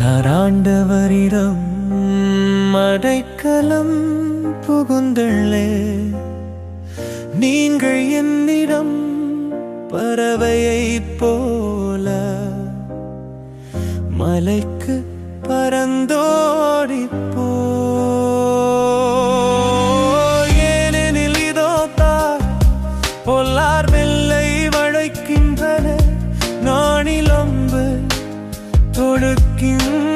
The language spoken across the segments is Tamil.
நராண்டவரிடம் மடைக்கலம் புகுந்துள்ளே. நீங்கள் என்னிடம் பறவையைப் போல மலைக்கு பறந்தோடிப் കൊടുക്കും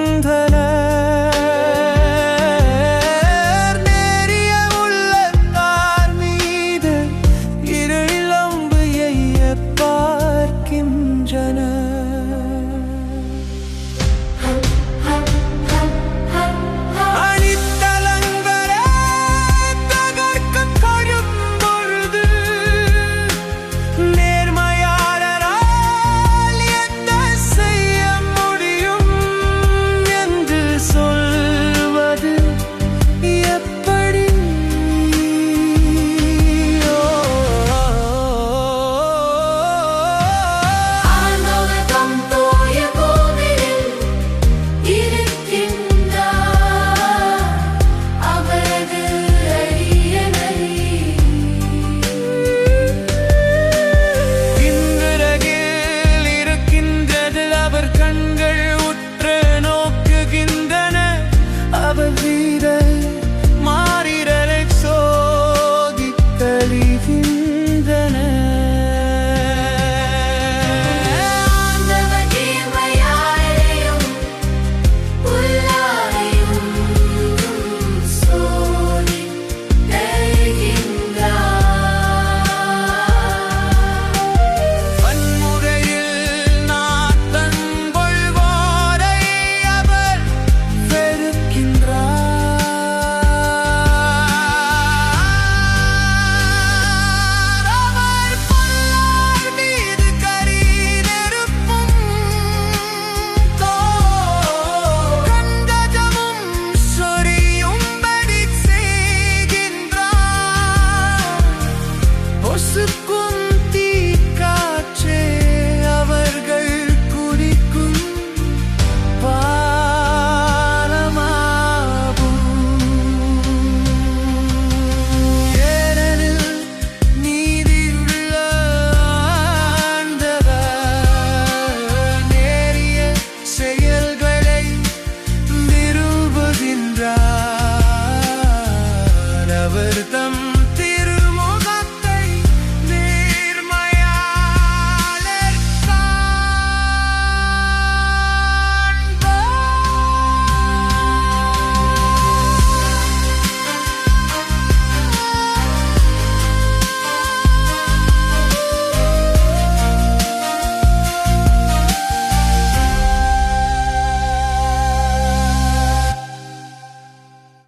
улыбку